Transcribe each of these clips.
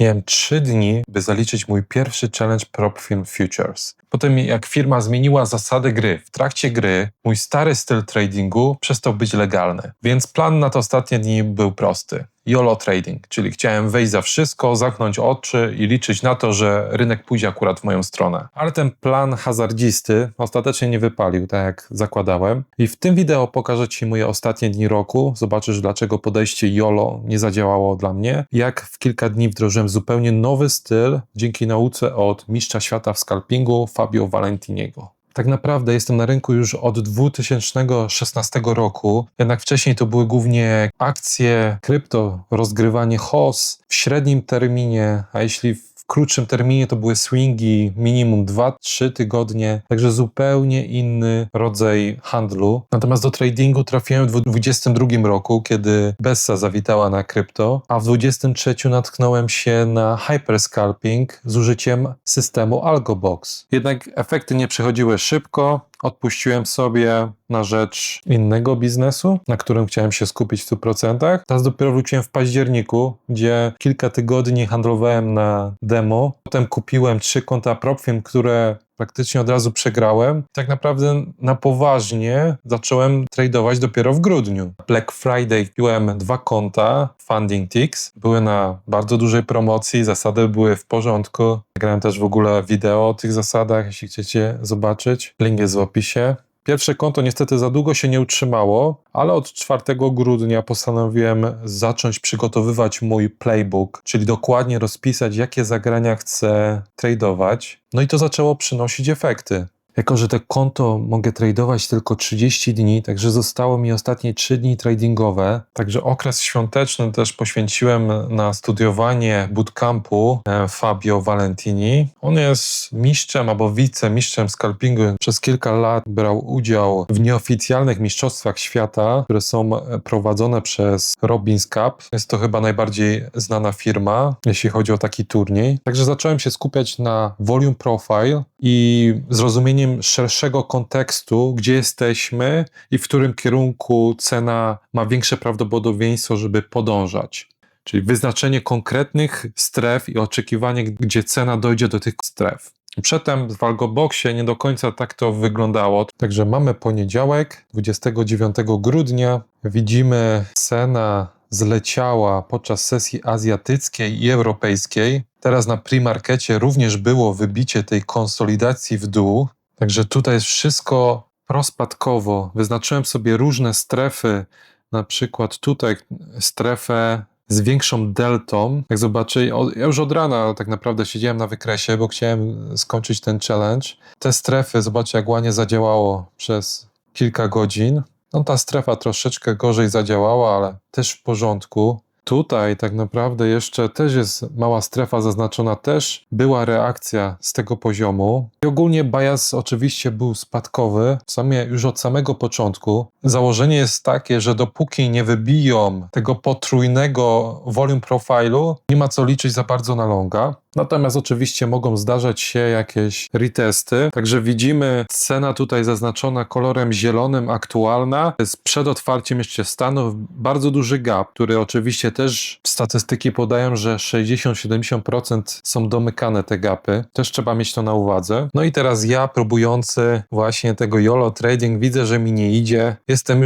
Miałem 3 dni, by zaliczyć mój pierwszy challenge Prop Film Futures. Potem jak firma zmieniła zasady gry, w trakcie gry mój stary styl tradingu przestał być legalny. Więc plan na te ostatnie dni był prosty. YOLO trading, czyli chciałem wejść za wszystko, zamknąć oczy i liczyć na to, że rynek pójdzie akurat w moją stronę. Ale ten plan hazardzisty ostatecznie nie wypalił, tak jak zakładałem. I w tym wideo pokażę Ci moje ostatnie dni roku. Zobaczysz, dlaczego podejście YOLO nie zadziałało dla mnie. Jak w kilka dni wdrożyłem zupełnie nowy styl dzięki nauce od mistrza świata w scalpingu Fabio Valentiniego. Tak naprawdę jestem na rynku już od 2016 roku, jednak wcześniej to były głównie akcje krypto, rozgrywanie HOS w średnim terminie, a jeśli krótszym terminie to były swingi minimum 2-3 tygodnie, także zupełnie inny rodzaj handlu. Natomiast do tradingu trafiłem w 2022 roku, kiedy Bessa zawitała na krypto, a w 2023 natknąłem się na hyperscalping z użyciem systemu AlgoBox. Jednak efekty nie przychodziły szybko, odpuściłem sobie na rzecz innego biznesu, na którym chciałem się skupić w 100%. Teraz dopiero wróciłem w październiku, gdzie kilka tygodni handlowałem na demo. Potem kupiłem trzy konta PropFilm, które praktycznie od razu przegrałem. Tak naprawdę na poważnie zacząłem tradować dopiero w grudniu. Black Friday kupiłem dwa konta Funding Ticks. Były na bardzo dużej promocji, zasady były w porządku. Grałem też w ogóle wideo o tych zasadach, jeśli chcecie zobaczyć. Link jest w opisie. Pierwsze konto niestety za długo się nie utrzymało, ale od 4 grudnia postanowiłem zacząć przygotowywać mój playbook, czyli dokładnie rozpisać, jakie zagrania chcę tradować. No i to zaczęło przynosić efekty. Jako, że te konto mogę tradować tylko 30 dni, także zostało mi ostatnie 3 dni tradingowe. Także okres świąteczny też poświęciłem na studiowanie bootcampu e, Fabio Valentini. On jest mistrzem albo wicemistrzem scalpingu. Przez kilka lat brał udział w nieoficjalnych mistrzostwach świata, które są prowadzone przez Robbins Cup. Jest to chyba najbardziej znana firma, jeśli chodzi o taki turniej. Także zacząłem się skupiać na volume profile i zrozumieniem szerszego kontekstu, gdzie jesteśmy i w którym kierunku cena ma większe prawdopodobieństwo, żeby podążać. Czyli wyznaczenie konkretnych stref i oczekiwanie, gdzie cena dojdzie do tych stref. Przedtem w Algoboxie nie do końca tak to wyglądało. Także mamy poniedziałek, 29 grudnia. Widzimy cena zleciała podczas sesji azjatyckiej i europejskiej. Teraz na pre-markecie również było wybicie tej konsolidacji w dół. Także tutaj jest wszystko prospadkowo. Wyznaczyłem sobie różne strefy, na przykład tutaj strefę z większą deltą. Jak zobaczę, ja już od rana tak naprawdę siedziałem na wykresie, bo chciałem skończyć ten challenge. Te strefy, zobaczcie jak ładnie zadziałało przez kilka godzin. No ta strefa troszeczkę gorzej zadziałała, ale też w porządku. Tutaj tak naprawdę jeszcze też jest mała strefa zaznaczona, też była reakcja z tego poziomu. I ogólnie bias oczywiście był spadkowy, w sumie już od samego początku. Założenie jest takie, że dopóki nie wybiją tego potrójnego volume profilu, nie ma co liczyć za bardzo na longa. Natomiast oczywiście mogą zdarzać się jakieś retesty. Także widzimy cena tutaj zaznaczona kolorem zielonym, aktualna. Jest przed otwarciem jeszcze Stanów bardzo duży gap, który oczywiście też statystyki podają, że 60-70% są domykane te gapy. Też trzeba mieć to na uwadze. No i teraz ja próbujący właśnie tego YOLO trading widzę, że mi nie idzie. Jestem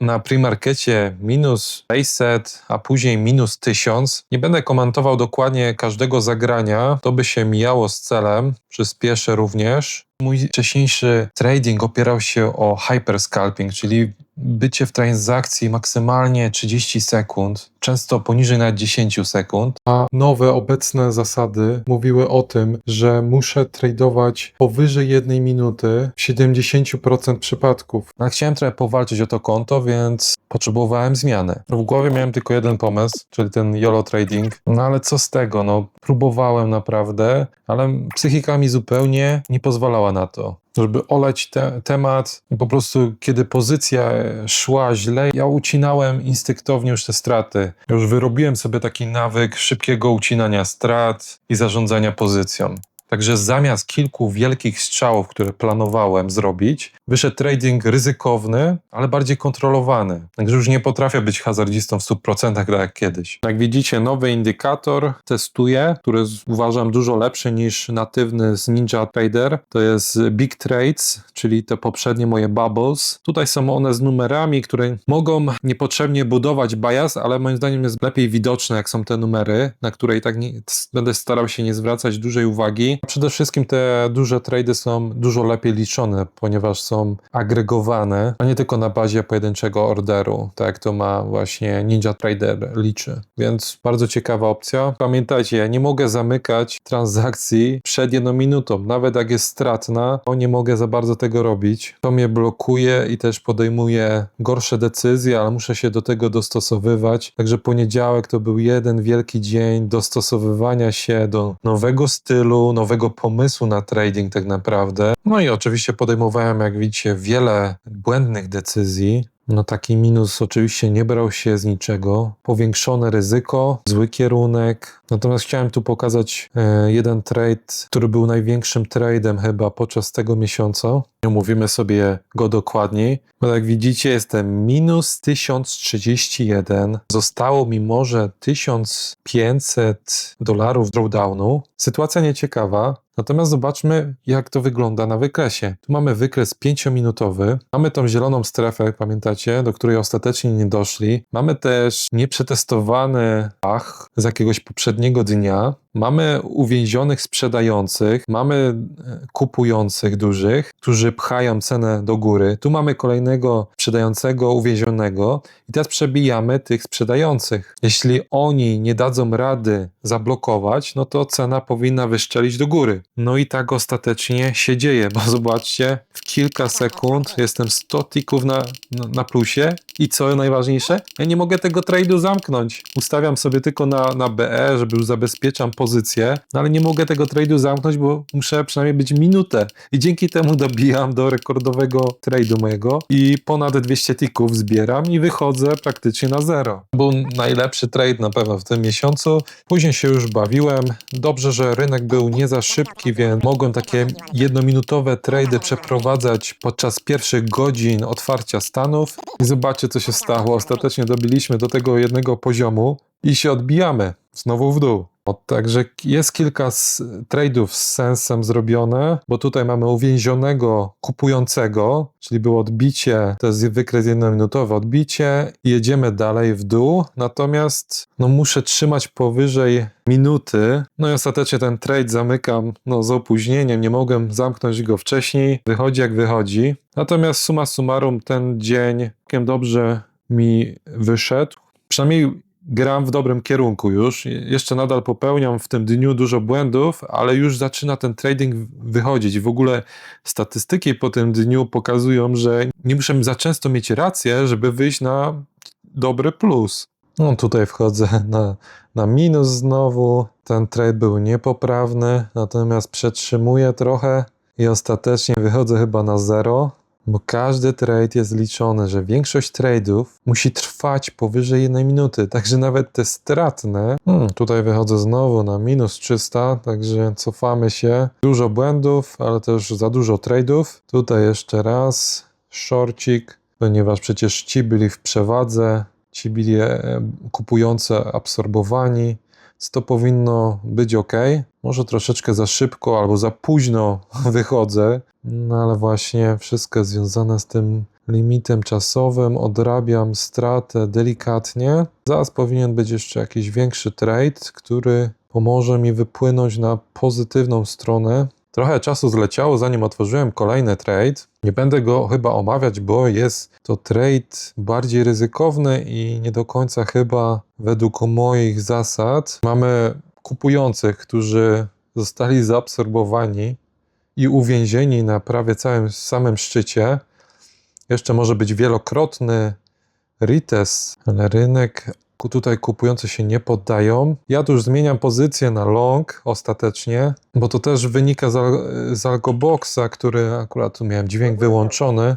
na premarkecie minus 600, a później minus 1000. Nie będę komentował dokładnie każdego zagrania, to by się mijało z celem, przyspieszę również. Mój wcześniejszy trading opierał się o hyperscalping, czyli bycie w transakcji maksymalnie 30 sekund, często poniżej nawet 10 sekund. A nowe, obecne zasady mówiły o tym, że muszę tradować powyżej jednej minuty w 70% przypadków. A chciałem trochę powalczyć o to konto, więc potrzebowałem zmiany. W głowie miałem tylko jeden pomysł, czyli ten YOLO trading. No ale co z tego? No, próbowałem naprawdę, ale psychika mi zupełnie nie pozwalała na to żeby oleć te, temat i po prostu kiedy pozycja szła źle, ja ucinałem instynktownie już te straty. Już wyrobiłem sobie taki nawyk szybkiego ucinania strat i zarządzania pozycją. Także zamiast kilku wielkich strzałów, które planowałem zrobić, wyszedł trading ryzykowny, ale bardziej kontrolowany. Także już nie potrafię być hazardzistą w 100% tak jak kiedyś. Jak widzicie, nowy indykator testuję, który uważam dużo lepszy niż natywny z Ninja Trader. To jest Big Trades, czyli te poprzednie moje bubbles. Tutaj są one z numerami, które mogą niepotrzebnie budować bias, ale moim zdaniem jest lepiej widoczne, jak są te numery, na które i tak nie, będę starał się nie zwracać dużej uwagi. Przede wszystkim te duże trady są dużo lepiej liczone, ponieważ są agregowane, a nie tylko na bazie pojedynczego orderu, tak to ma właśnie Ninja Trader liczy. Więc bardzo ciekawa opcja. Pamiętajcie, nie mogę zamykać transakcji przed jedną minutą, nawet jak jest stratna, to nie mogę za bardzo tego robić. To mnie blokuje i też podejmuje gorsze decyzje, ale muszę się do tego dostosowywać. Także poniedziałek to był jeden wielki dzień dostosowywania się do nowego stylu, nowego pomysłu na trading tak naprawdę. No i oczywiście podejmowałem, jak widzicie, wiele błędnych decyzji. No taki minus oczywiście nie brał się z niczego. Powiększone ryzyko, zły kierunek. Natomiast chciałem tu pokazać e, jeden trade, który był największym tradem chyba podczas tego miesiąca. Omówimy sobie go dokładniej. Bo jak widzicie jestem minus 1031. Zostało mi może 1500 dolarów drawdownu. Sytuacja nieciekawa. Natomiast zobaczmy, jak to wygląda na wykresie. Tu mamy wykres 5-minutowy. Mamy tą zieloną strefę, pamiętacie, do której ostatecznie nie doszli. Mamy też nieprzetestowany ach z jakiegoś poprzedniego dnia. Mamy uwięzionych sprzedających, mamy e, kupujących dużych, którzy pchają cenę do góry. Tu mamy kolejnego sprzedającego uwięzionego i teraz przebijamy tych sprzedających. Jeśli oni nie dadzą rady zablokować, no to cena powinna wyszczelić do góry. No i tak ostatecznie się dzieje, bo zobaczcie, w kilka sekund jestem 100 tików na, na, plusie i co najważniejsze, ja nie mogę tego trade'u zamknąć. Ustawiam sobie tylko na, na BE, żeby już zabezpieczam pozycję, no ale nie mogę tego trade'u zamknąć, bo muszę przynajmniej być minutę. I dzięki temu dobijam do rekordowego trade'u mojego i ponad 200 tików zbieram i wychodzę praktycznie na zero. Był najlepszy trade na pewno w tym miesiącu. Później się już bawiłem. Dobrze, że rynek był nie za szybki, więc mogłem takie jednominutowe trady przeprowadzać podczas pierwszych godzin otwarcia stanów i zobaczcie, co się stało. Ostatecznie dobiliśmy do tego jednego poziomu i się odbijamy znowu w dół. O, Także jest kilka trade'ów z sensem zrobione, bo tutaj mamy uwięzionego kupującego, czyli było odbicie, to jest wykres jednominutowe odbicie i jedziemy dalej w dół, natomiast no, muszę trzymać powyżej minuty, no i ostatecznie ten trade zamykam no, z opóźnieniem, nie mogłem zamknąć go wcześniej, wychodzi jak wychodzi, natomiast summa summarum ten dzień całkiem dobrze mi wyszedł, przynajmniej gram w dobrym kierunku już. Jeszcze nadal popełniam w tym dniu dużo błędów, ale już zaczyna ten trading wychodzić. W ogóle statystyki po tym dniu pokazują, że nie muszę za często mieć rację, żeby wyjść na dobry plus. No tutaj wchodzę na, na minus znowu. Ten trade był niepoprawny, natomiast przetrzymuję trochę i ostatecznie wychodzę chyba na zero. Bo każdy trade jest liczony, że większość trade'ów musi trwać powyżej jednej minuty, także nawet te stratne, hmm, tutaj wychodzę znowu na minus 300, także cofamy się. Dużo błędów, ale też za dużo trade'ów. Tutaj jeszcze raz, shorcik, ponieważ przecież ci byli w przewadze, ci byli e, kupujący absorbowani, to powinno być ok. Może troszeczkę za szybko albo za późno wychodzę, no ale właśnie wszystko związane z tym limitem czasowym. Odrabiam stratę delikatnie. Zaraz powinien być jeszcze jakiś większy trade, który pomoże mi wypłynąć na pozytywną stronę. Trochę czasu zleciało, zanim otworzyłem kolejny trade. Nie będę go chyba omawiać, bo jest to trade bardziej ryzykowny i nie do końca chyba według moich zasad. Mamy kupujących, którzy zostali zaabsorbowani i uwięzieni na prawie całym samym szczycie. Jeszcze może być wielokrotny retest, ale rynek tutaj kupujący się nie poddają. Ja tu już zmieniam pozycję na long ostatecznie, bo to też wynika z, z Algoboxa, który akurat tu miałem dźwięk wyłączony.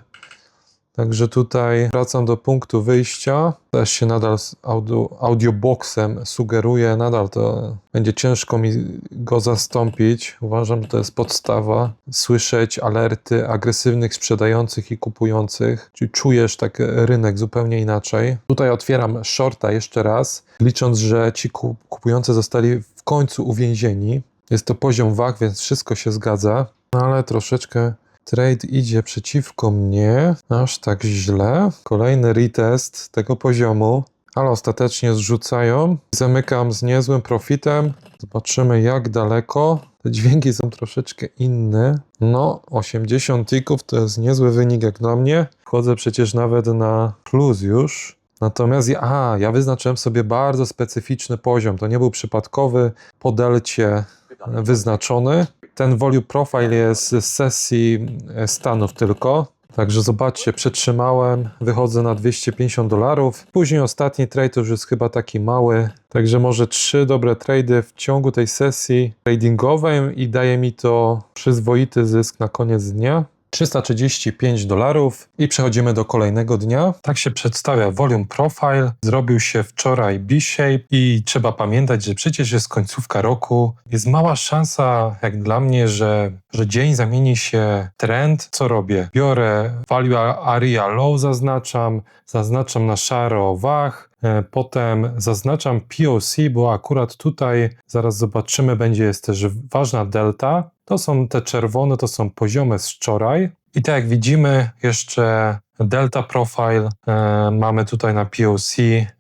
Także tutaj wracam do punktu wyjścia. Też się nadal z audio, audioboxem sugeruję. Nadal to będzie ciężko mi go zastąpić. Uważam, że to jest podstawa. Słyszeć alerty agresywnych sprzedających i kupujących. Czyli czujesz tak rynek zupełnie inaczej. Tutaj otwieram shorta jeszcze raz, licząc, że ci kupujący zostali w końcu uwięzieni. Jest to poziom wag, więc wszystko się zgadza. No ale troszeczkę Trade idzie przeciwko mnie, aż tak źle. Kolejny retest tego poziomu, ale ostatecznie zrzucają. Zamykam z niezłym profitem. Zobaczymy jak daleko. Te dźwięki są troszeczkę inne. No, 80 tików to jest niezły wynik jak dla mnie. Wchodzę przecież nawet na plus już. Natomiast ja, ja wyznaczyłem sobie bardzo specyficzny poziom. To nie był przypadkowy po delcie wyznaczony. Ten volume profile jest z sesji e, Stanów tylko. Także zobaczcie, przetrzymałem, wychodzę na 250 dolarów. Później ostatni trade już jest chyba taki mały. Także może trzy dobre trady w ciągu tej sesji tradingowej i daje mi to przyzwoity zysk na koniec dnia. 335 dolarów i przechodzimy do kolejnego dnia. Tak się przedstawia Volume Profile. Zrobił się wczoraj B-Shape i trzeba pamiętać, że przecież jest końcówka roku. Jest mała szansa, jak dla mnie, że, że dzień zamieni się trend. Co robię? Biorę Value Area Low, zaznaczam, zaznaczam na szaro WAH, e, Potem zaznaczam POC, bo akurat tutaj zaraz zobaczymy, będzie jest też ważna delta. To są te czerwone, to są poziomy z wczoraj. I tak jak widzimy, jeszcze Delta Profile e, mamy tutaj na POC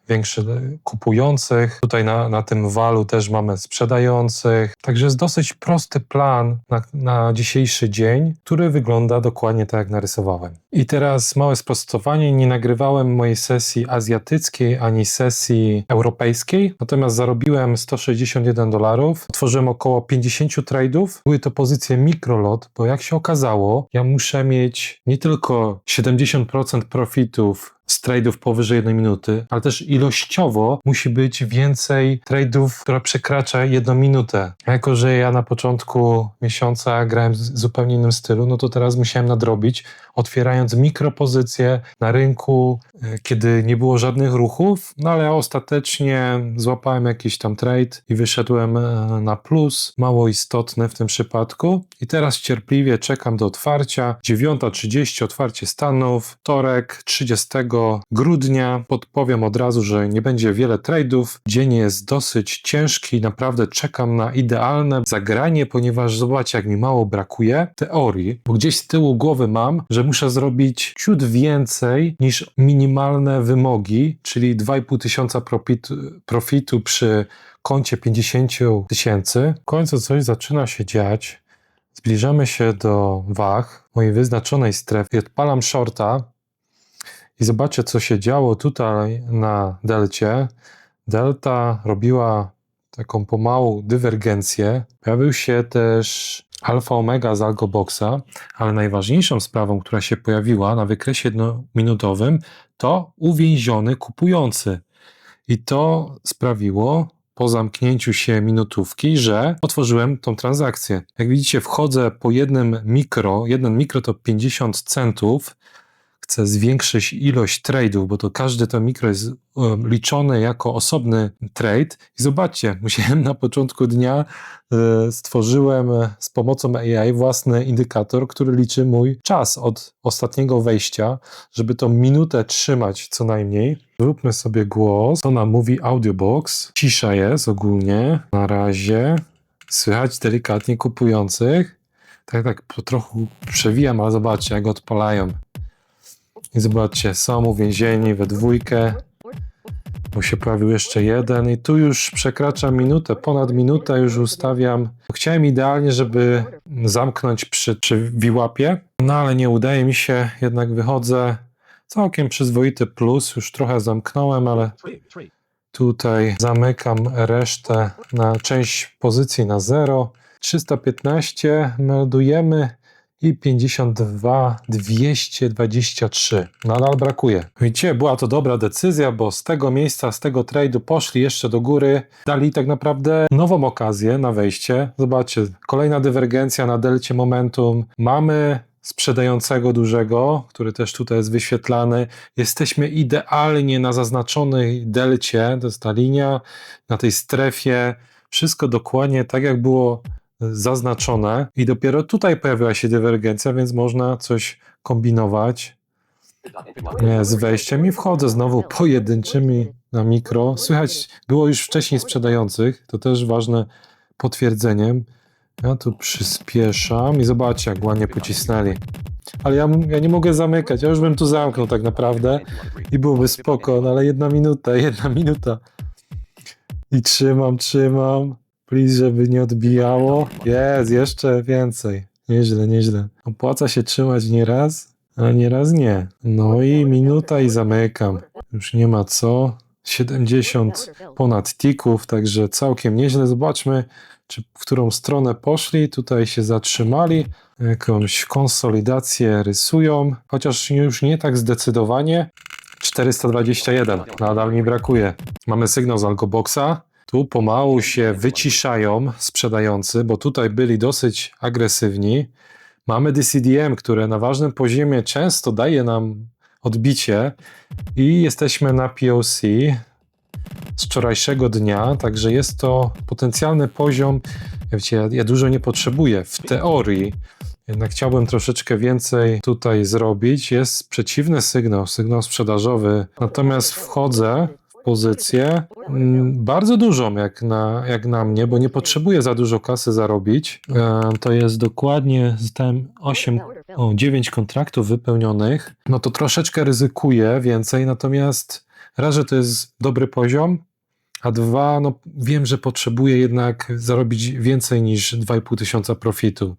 większy kupujących. Tutaj na, na tym walu też mamy sprzedających. Także jest dosyć prosty plan na, na dzisiejszy dzień, który wygląda dokładnie tak, jak narysowałem. I teraz małe sprostowanie. Nie nagrywałem mojej sesji azjatyckiej ani sesji europejskiej, natomiast zarobiłem 161 dolarów. Otworzyłem około 50 trade'ów. Były to pozycje mikrolot, bo jak się okazało, ja muszę mieć nie tylko 70% profitów z trade'ów powyżej jednej minuty, ale też ilościowo musi być więcej trade'ów, która przekracza jedną minutę. Jako, że ja na początku miesiąca grałem w zupełnie innym stylu, no to teraz musiałem nadrobić, otwierając mikropozycje na rynku, e, kiedy nie było żadnych ruchów, no ale ostatecznie złapałem jakiś tam trade i wyszedłem e, na plus, mało istotne w tym przypadku. I teraz cierpliwie czekam do otwarcia. 9.30 otwarcie Stanów, wtorek 30 grudnia. Podpowiem od razu, że nie będzie wiele tradeów. Dzień jest dosyć ciężki, naprawdę czekam na idealne zagranie, ponieważ zobaczcie, jak mi mało brakuje teorii, bo gdzieś z tyłu głowy mam, że muszę zrobić ciut więcej niż minimalne wymogi, czyli 2,5 tysiąca profitu, profitu przy koncie 50 tysięcy. W końcu coś zaczyna się dziać. Zbliżamy się do wach mojej wyznaczonej strefy. Odpalam shorta i zobaczcie, co się działo tutaj na delcie. Delta robiła taką pomału dywergencję. Pojawił się też alfa omega z algoboxa, ale najważniejszą sprawą, która się pojawiła na wykresie jednominutowym, to uwięziony kupujący. I to sprawiło po zamknięciu się minutówki, że otworzyłem tą transakcję. Jak widzicie, wchodzę po jednym mikro, jeden mikro to 50 centów, chcę zwiększyć ilość trade'ów, bo to każde to mikro jest liczone jako osobny trade. I zobaczcie, musiałem na początku dnia e, stworzyłem z pomocą AI własny indykator, który liczy mój czas od ostatniego wejścia, żeby tą minutę trzymać co najmniej. Zróbmy sobie głos. Co nam mówi Audiobox? Cisza jest ogólnie. Na razie słychać delikatnie kupujących. Tak, tak, po trochu przewijam, ale zobaczcie, jak odpalają. I zobaczcie, są uwięzieni we dwójkę, bo się pojawił jeszcze jeden i tu już przekracza minutę, ponad minutę już ustawiam. Chciałem idealnie, żeby zamknąć przy, przy wiłapie, no ale nie udaje mi się, jednak wychodzę całkiem przyzwoity plus, już trochę zamknąłem, ale tutaj zamykam resztę na część pozycji na 0. 315 meldujemy i 52 223. Nadal brakuje. Widzicie, była to dobra decyzja, bo z tego miejsca, z tego trade'u poszli jeszcze do góry, dali tak naprawdę nową okazję na wejście. Zobaczcie, kolejna dywergencja na delcie momentum. Mamy sprzedającego dużego, który też tutaj jest wyświetlany. Jesteśmy idealnie na zaznaczonej delcie, to jest ta linia, na tej strefie. Wszystko dokładnie tak, jak było zaznaczone. I dopiero tutaj pojawiła się dywergencja, więc można coś kombinować. Z wejściem i wchodzę znowu pojedynczymi na mikro. Słychać było już wcześniej sprzedających, to też ważne potwierdzeniem. Ja tu przyspieszam i zobaczcie, jak ładnie pocisnęli. Ale ja, ja nie mogę zamykać, ja już bym tu zamknął tak naprawdę i byłoby spoko, no ale jedna minuta, jedna minuta. I trzymam, trzymam. Please, żeby nie odbijało. Jest, jeszcze więcej. Nieźle, nieźle. Opłaca się trzymać nieraz, a nieraz nie. No i minuta i zamykam. Już nie ma co. 70 ponad tików, także całkiem nieźle. Zobaczmy, czy w którą stronę poszli. Tutaj się zatrzymali, jakąś konsolidację rysują, chociaż już nie tak zdecydowanie. 421, nadal mi brakuje. Mamy sygnał z Algoboxa. Tu pomału się wyciszają sprzedający, bo tutaj byli dosyć agresywni. Mamy DCDM, które na ważnym poziomie często daje nam odbicie i jesteśmy na POC z wczorajszego dnia, także jest to potencjalny poziom. Ja, wiecie, ja, ja dużo nie potrzebuję w teorii, jednak chciałbym troszeczkę więcej tutaj zrobić. Jest przeciwny sygnał, sygnał sprzedażowy, natomiast wchodzę pozycję mm, bardzo dużą jak na, jak na mnie, bo nie potrzebuję za dużo kasy zarobić. E, to jest dokładnie, zostałem 8, o, 9 kontraktów wypełnionych. No to troszeczkę ryzykuję więcej, natomiast raz, że to jest dobry poziom, a dwa, no wiem, że potrzebuję jednak zarobić więcej niż 2,5 tysiąca profitu.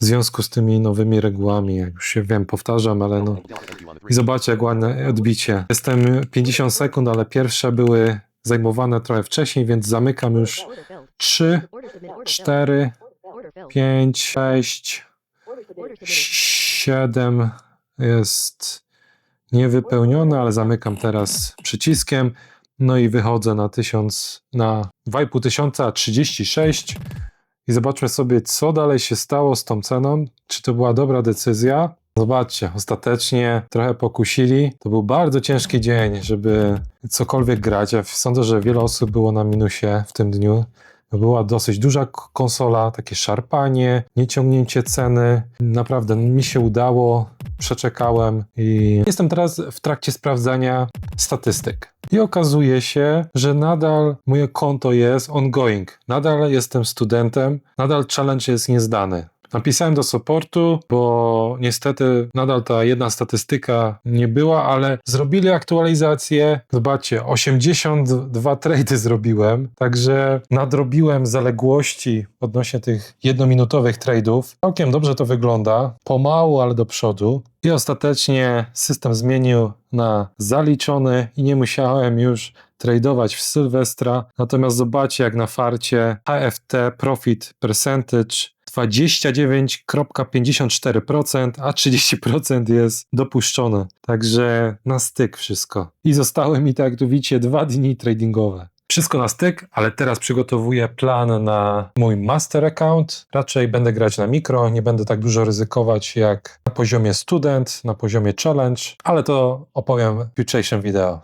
W związku z tymi nowymi regułami, jak już się wiem, powtarzam, ale no. I zobaczcie, jak ładne odbicie. Jestem 50 sekund, ale pierwsze były zajmowane trochę wcześniej, więc zamykam już 3, 4, 5, 6, 7 jest niewypełnione, ale zamykam teraz przyciskiem. No i wychodzę na 1000, na 2,5 tysiąca, 36 i zobaczmy sobie, co dalej się stało z tą ceną. Czy to była dobra decyzja? Zobaczcie, ostatecznie trochę pokusili. To był bardzo ciężki dzień, żeby cokolwiek grać. Ja sądzę, że wiele osób było na minusie w tym dniu. To była dosyć duża konsola, takie szarpanie, nieciągnięcie ceny. Naprawdę mi się udało, przeczekałem i jestem teraz w trakcie sprawdzania statystyk. I okazuje się, że nadal moje konto jest ongoing. Nadal jestem studentem, nadal challenge jest niezdany. Napisałem do supportu, bo niestety nadal ta jedna statystyka nie była, ale zrobili aktualizację. Zobaczcie, 82 trady zrobiłem, także nadrobiłem zaległości odnośnie tych jednominutowych tradeów. Całkiem dobrze to wygląda, pomału, ale do przodu. I ostatecznie system zmienił na zaliczony i nie musiałem już tradować w Sylwestra. Natomiast zobaczcie, jak na farcie HFT Profit Percentage 29,54%, a 30% jest dopuszczone. Także na styk wszystko. I zostały mi, tak jak tu widzicie, dwa dni tradingowe. Wszystko na styk, ale teraz przygotowuję plan na mój master account. Raczej będę grać na mikro, nie będę tak dużo ryzykować jak na poziomie student, na poziomie challenge, ale to opowiem w jutrzejszym wideo.